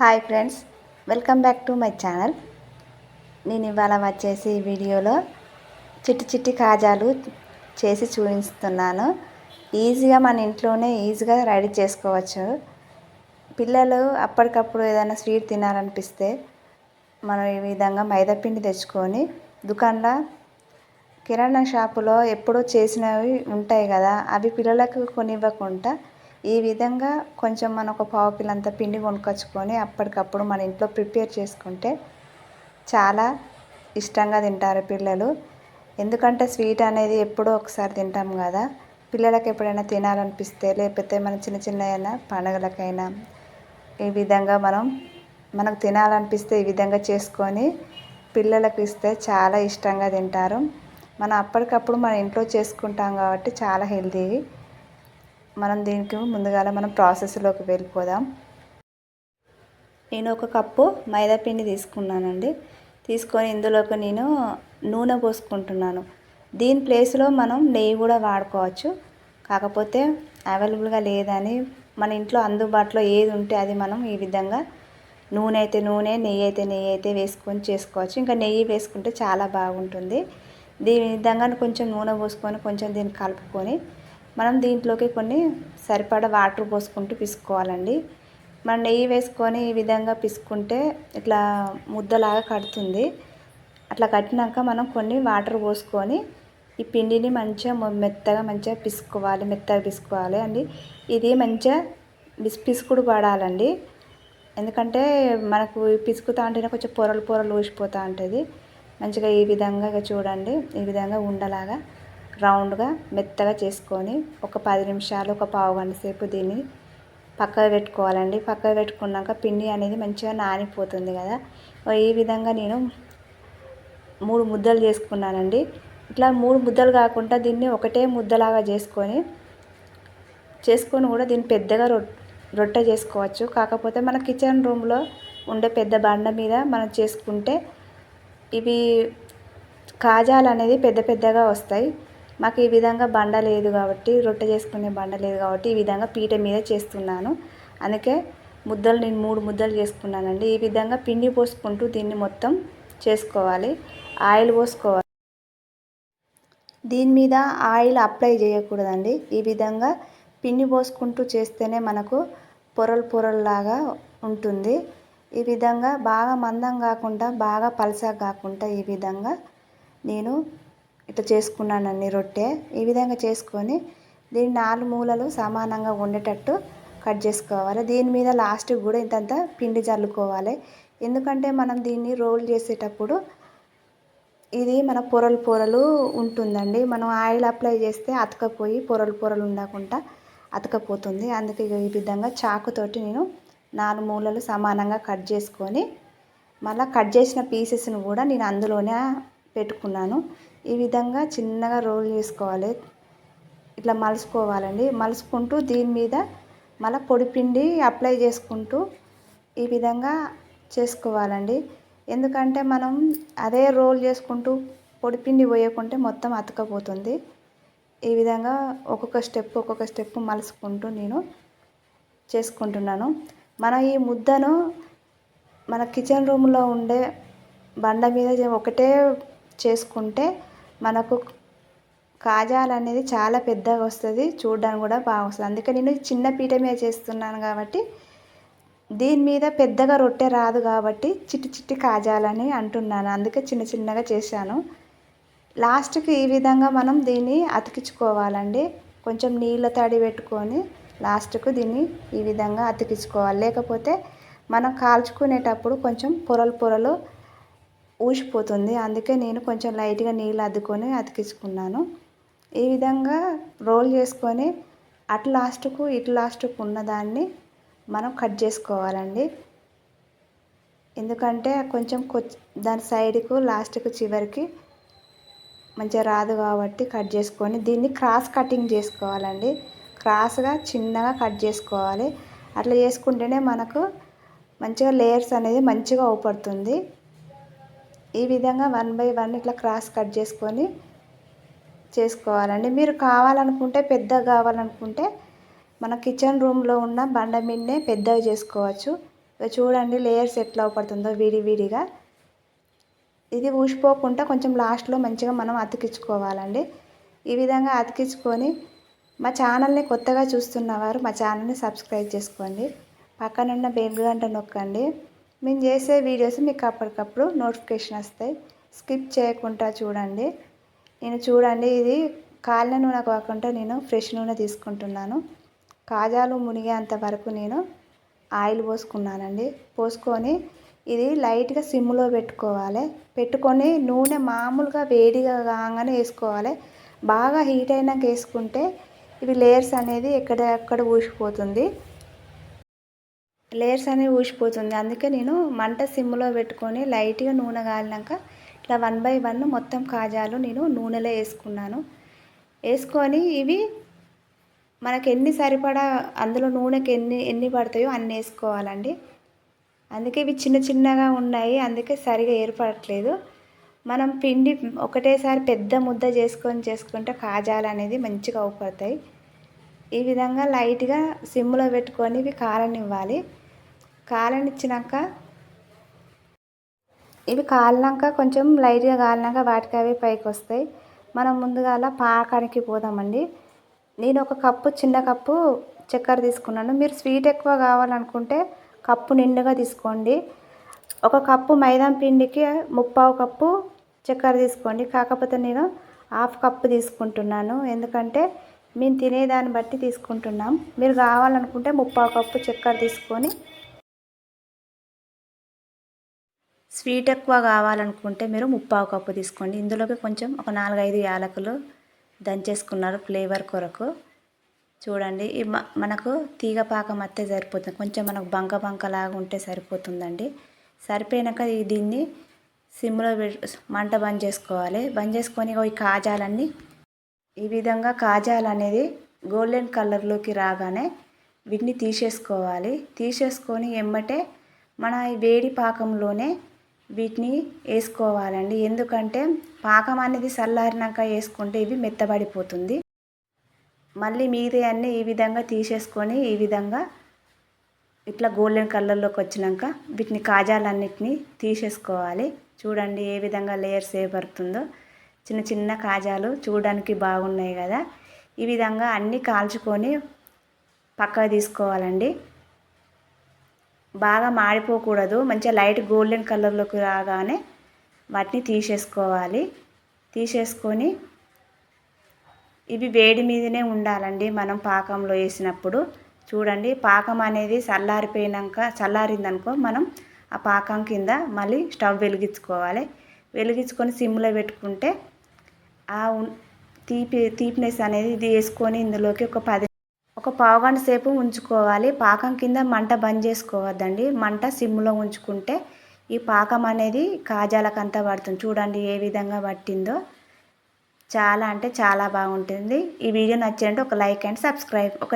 Hi friends welcome back to my channel. నేను ఇవాళ వచ్చేసి వీడియోలో చిట్టి చిట్టి కాజాలు చేసి చూపిస్తున్నాను. ఈజీగా మన ఇంట్లోనే ఈజీగా రెడీ చేసుకోవచ్చు. పిల్లలు అప్పటికప్పుడు ఏదైనా స్వీట్ తినాలనిపిస్తే మనం ఈ విధంగా మైదాపిండి తెచ్చుకొని దుకాణంలో కిరాణా షాపులో ఎప్పుడో చేసినవి ఉంటాయి కదా అవి పిల్లలకు కొనివ్వకుండా ఈ విధంగా కొంచెం మనం ఒక పావు కిలంత పిండి కొనుక్కొచ్చుకొని అప్పటికప్పుడు మన ఇంట్లో ప్రిపేర్ చేసుకుంటే చాలా ఇష్టంగా తింటారు పిల్లలు. ఎందుకంటే స్వీట్ అనేది ఎప్పుడో ఒకసారి తింటాం కదా. పిల్లలకి ఎప్పుడైనా తినాలనిపిస్తే లేకపోతే మన చిన్న చిన్న అయినా పండుగలకైనా ఈ విధంగా మనం మనకు తినాలనిపిస్తే ఈ విధంగా చేసుకొని పిల్లలకు ఇస్తే చాలా ఇష్టంగా తింటారు. మనం అప్పటికప్పుడు మన ఇంట్లో చేసుకుంటాం కాబట్టి చాలా హెల్తీ మనం దీనికి ముందుగాల మనం ప్రాసెస్లోకి వెళ్ళిపోదాం. నేను ఒక కప్పు మైదా పిండి తీసుకున్నానండి. తీసుకొని ఇందులోకి నేను నూనె పోసుకుంటున్నాను. దీని ప్లేస్లో మనం నెయ్యి కూడా వాడుకోవచ్చు. కాకపోతే అవైలబుల్గా లేదని మన ఇంట్లో అందుబాటులో ఏది ఉంటే అది మనం ఈ విధంగా నూనె అయితే నూనె నెయ్యి అయితే నెయ్యి అయితే వేసుకొని చేసుకోవచ్చు. ఇంకా నెయ్యి వేసుకుంటే చాలా బాగుంటుంది. దీని విధంగా కొంచెం నూనె పోసుకొని కొంచెం దీన్ని కలుపుకొని మనం దీంట్లోకి కొన్ని సరిపడా వాటర్ పోసుకుంటూ పిసుకోవాలండి. మనం నెయ్యి వేసుకొని ఈ విధంగా పిసుకుంటే ఇట్లా ముద్దలాగా కడుతుంది. అట్లా కట్టినాక మనం కొన్ని వాటర్ పోసుకొని ఈ పిండిని మంచిగా మెత్తగా మంచిగా పిసుకోవాలి మెత్తగా పిసుకోవాలి అండి. ఇది మంచిగా బిస్ పిసుకుడు పడాలండి. ఎందుకంటే మనకు పిసుకుతా ఉంటేనే కొంచెం పొరలు పొరలు ఊసిపోతూ ఉంటుంది. మంచిగా ఈ విధంగా చూడండి ఈ విధంగా ఉండలాగా రౌండ్గా మెత్తగా చేసుకొని ఒక పది నిమిషాలు ఒక పావు గంట సేపు దీన్ని పక్కకు పెట్టుకోవాలండి. పక్కకు పెట్టుకున్నాక పిండి అనేది మంచిగా నానిపోతుంది కదా. ఈ విధంగా నేను మూడు ముద్దలు చేసుకున్నానండి. ఇట్లా మూడు ముద్దలు కాకుండా దీన్ని ఒకటే ముద్దలాగా చేసుకొని చేసుకొని కూడా దీన్ని పెద్దగా రొట్టె చేసుకోవచ్చు. కాకపోతే మన కిచెన్ రూమ్లో ఉండే పెద్ద బండ మీద మనం చేసుకుంటే ఇవి కాజాలు అనేది పెద్ద పెద్దగా వస్తాయి. మాకు ఈ విధంగా బండ లేదు కాబట్టి రొట్టె చేసుకునే బండ లేదు కాబట్టి ఈ విధంగా పీట మీద చేస్తున్నాను. అందుకే ముద్దలు నేను మూడు ముద్దలు చేసుకున్నానండి. ఈ విధంగా పిండి పోసుకుంటూ దీన్ని మొత్తం చేసుకోవాలి. ఆయిల్ పోసుకోవాలి. దీని మీద ఆయిల్ అప్లై చేయకూడదండి. ఈ విధంగా పిండి పోసుకుంటూ చేస్తేనే మనకు పొరలు పొరల్లాగా ఉంటుంది. ఈ విధంగా బాగా మందం కాకుండా బాగా పలసగా కాకుండా ఈ విధంగా నేను ఇట్లా చేసుకున్నానండి రొట్టె. ఈ విధంగా చేసుకొని దీని నాలుగు మూలలు సమానంగా ఉండేటట్టు కట్ చేసుకోవాలి. దీని మీద లాస్ట్ కూడా ఇంతంత పిండి చల్లుకోవాలి ఎందుకంటే మనం దీన్ని రోల్ చేసేటప్పుడు ఇది మన పొరలు పొరలు ఉంటుందండి. మనం ఆయిల్ అప్లై చేస్తే అతకపోయి పొరలు పొరలు ఉండకుండా అతకపోతుంది. అందుకే ఈ విధంగా చాకుతోటి నేను నాలుగు మూలలు సమానంగా కట్ చేసుకొని మళ్ళీ కట్ చేసిన పీసెస్ని కూడా నేను అందులోనే పెట్టుకున్నాను. ఈ విధంగా చిన్నగా రోల్ చేసుకోవాలి. ఇట్లా మలుసుకోవాలండి. మలుసుకుంటూ దీని మీద మళ్ళీ పొడిపిండి అప్లై చేసుకుంటూ ఈ విధంగా చేసుకోవాలండి. ఎందుకంటే మనం అదే రోల్ చేసుకుంటూ పొడిపిండి పోయకుంటే మొత్తం అతకపోతుంది. ఈ విధంగా ఒక్కొక్క స్టెప్ ఒక్కొక్క స్టెప్ మలుసుకుంటూ నేను చేసుకుంటున్నాను. మన ఈ ముద్దను మన కిచెన్ రూమ్లో ఉండే బండ మీద ఒకటే చేసుకుంటే మనకు కాజాలు అనేది చాలా పెద్దగా వస్తుంది. చూడడానికి కూడా బాగా వస్తుంది. అందుకే నేను చిన్న పీట మీద చేస్తున్నాను కాబట్టి దీని మీద పెద్దగా రొట్టె రాదు కాబట్టి చిట్టి చిట్టి కాజాలని అంటున్నాను. అందుకే చిన్న చిన్నగా చేశాను. లాస్ట్కి ఈ విధంగా మనం దీన్ని అతికించుకోవాలండి. కొంచెం నీళ్ళ తడి పెట్టుకొని లాస్ట్కు దీన్ని ఈ విధంగా అతికించుకోవాలి. లేకపోతే మనం కాల్చుకునేటప్పుడు కొంచెం పొరలు పొరలు ఊసిపోతుంది. అందుకే నేను కొంచెం లైట్గా నీళ్ళు అద్దుకొని అతికించుకున్నాను. ఈ విధంగా రోల్ చేసుకొని అటు లాస్ట్కు ఇటు లాస్ట్కు ఉన్నదాన్ని మనం కట్ చేసుకోవాలండి. ఎందుకంటే కొంచెం దాని సైడ్కు లాస్ట్కు చివరికి మంచిగా రాదు కాబట్టి కట్ చేసుకొని దీన్ని క్రాస్ కటింగ్ చేసుకోవాలండి. క్రాస్గా చిన్నగా కట్ చేసుకోవాలి. అట్లా చేసుకుంటేనే మనకు మంచిగా లేయర్స్ అనేది మంచిగా అవుపడుతుంది. ఈ విధంగా వన్ బై వన్ ఇట్లా క్రాస్ కట్ చేసుకొని చేసుకోవాలండి. మీరు కావాలనుకుంటే పెద్దగా కావాలనుకుంటే మన కిచెన్ రూమ్లో ఉన్న బండ మీదనే పెద్దగా చేసుకోవచ్చు. చూడండి లేయర్స్ ఎట్లా పడుతుందో విడివిడిగా ఇది ఊసిపోకుండా కొంచెం లాస్ట్లో మంచిగా మనం అతికించుకోవాలండి. ఈ విధంగా అతికించుకొని మా ఛానల్ని కొత్తగా చూస్తున్నవారు మా ఛానల్ని సబ్స్క్రైబ్ చేసుకోండి. పక్కనున్న బెల్ గంట నొక్కండి. మేము చేసే వీడియోస్ మీకు అప్పటికప్పుడు నోటిఫికేషన్ వస్తాయి. స్కిప్ చేయకుండా చూడండి. నేను చూడండి ఇది కాళ్ళ నూనె కాకుండా నేను ఫ్రెష్ నూనె తీసుకుంటున్నాను. కాజాలు మునిగేంత వరకు నేను ఆయిల్ పోసుకున్నానండి. పోసుకొని ఇది లైట్గా సిమ్లో పెట్టుకోవాలి. పెట్టుకొని నూనె మామూలుగా వేడిగా కాగానే వేసుకోవాలి. బాగా హీట్ అయినాక వేసుకుంటే ఇవి లేయర్స్ అనేది ఎక్కడెక్కడ ఊసిపోతుంది లేయర్స్ అనేవి ఊసిపోతుంది. అందుకే నేను మంట సిమ్లో పెట్టుకొని లైట్గా నూనె కాలినాక ఇట్లా వన్ బై వన్ మొత్తం కాజాలు నేను నూనెలో వేసుకున్నాను. వేసుకొని ఇవి మనకి ఎన్ని సరిపడా అందులో నూనెకి ఎన్ని ఎన్ని పడతాయో అన్ని వేసుకోవాలండి. అందుకే ఇవి చిన్న చిన్నగా ఉన్నాయి. అందుకే సరిగా ఏర్పడట్లేదు. మనం పిండి ఒకటేసారి పెద్ద ముద్ద చేసుకొని చేసుకుంటే కాజాలు అనేది మంచిగా అవుపడతాయి. ఈ విధంగా లైట్గా సిమ్లో పెట్టుకొని ఇవి కాలనివ్వాలి కాలనిచ్చినాక ఇవి కాలినాక కొంచెం లైట్గా కాలినాక వాటికి అవి పైకి వస్తాయి మనం ముందుగా పాకానికి పోదామండి. నేను ఒక కప్పు చిన్న కప్పు చక్కెర తీసుకున్నాను. మీరు స్వీట్ ఎక్కువ కావాలనుకుంటే కప్పు నిండుగా తీసుకోండి. ఒక కప్పు మైదా పిండికి ముప్పావు కప్పు చక్కెర తీసుకోండి. కాకపోతే నేను హాఫ్ కప్పు తీసుకుంటున్నాను. ఎందుకంటే మేము తినేదాన్ని బట్టి తీసుకుంటున్నాం. మీరు కావాలనుకుంటే ముప్పావు కప్పు చక్కెర తీసుకొని స్వీట్ ఎక్కువ కావాలనుకుంటే మీరు ముప్పావు కప్పు తీసుకోండి. ఇందులోకి కొంచెం ఒక నాలుగైదు యాలకులు దంచేసుకున్నారు ఫ్లేవర్ కొరకు. చూడండి మనకు తీగ పాకం అత్తే సరిపోతుంది. కొంచెం మనకు బంక బంక లాగా ఉంటే సరిపోతుందండి. సరిపోయినాక దీన్ని సిమ్లో మంట బంద్ చేసుకోవాలి. బంద్ చేసుకొని ఈ కాజాలన్నీ ఈ విధంగా కాజాలు అనేది గోల్డెన్ కలర్లోకి రాగానే వీటిని తీసేసుకోవాలి. తీసేసుకొని ఎమ్మటే మన వేడి పాకంలోనే వీటిని వేసుకోవాలండి. ఎందుకంటే పాకం అనేది చల్లారినాక వేసుకుంటే ఇవి మెత్తబడిపోతుంది. మళ్ళీ మిగతా అన్నీ ఈ విధంగా తీసేసుకొని ఈ విధంగా ఇట్లా గోల్డెన్ కలర్లోకి వచ్చినాక వీటిని కాజాలన్నిటిని తీసేసుకోవాలి. చూడండి ఏ విధంగా లేయర్స్ ఏర్పడుతుందో. చిన్న చిన్న కాజాలు చూడడానికి బాగున్నాయి కదా. ఈ విధంగా అన్నీ కాల్చుకొని పక్కకు తీసుకోవాలండి. బాగా మాడిపోకూడదు మంచిగా లైట్ గోల్డెన్ కలర్లోకి రాగానే వాటిని తీసేసుకోవాలి. తీసేసుకొని ఇవి వేడి మీదనే ఉండాలండి మనం పాకంలో వేసినప్పుడు. చూడండి పాకం అనేది చల్లారిపోయినాక చల్లారిందనుకో మనం ఆ పాకం కింద మళ్ళీ స్టవ్ వెలిగించుకోవాలి. వెలిగించుకొని సిమ్లో పెట్టుకుంటే ఆ తీపి తీపినెస్ అనేది ఇది వేసుకొని ఇందులోకి ఒక పది ఒక పావుగంట సేపు ఉంచుకోవాలి. పాకం కింద మంట బంద్ చేసుకోవద్దండి. మంట సిమ్లో ఉంచుకుంటే ఈ పాకం అనేది కాజాలకంతా పడుతుంది. చూడండి ఏ విధంగా పట్టిందో. చాలా అంటే చాలా బాగుంటుంది. ఈ వీడియో నచ్చినట్టు ఒక లైక్ అండ్ సబ్స్క్రైబ్. ఒక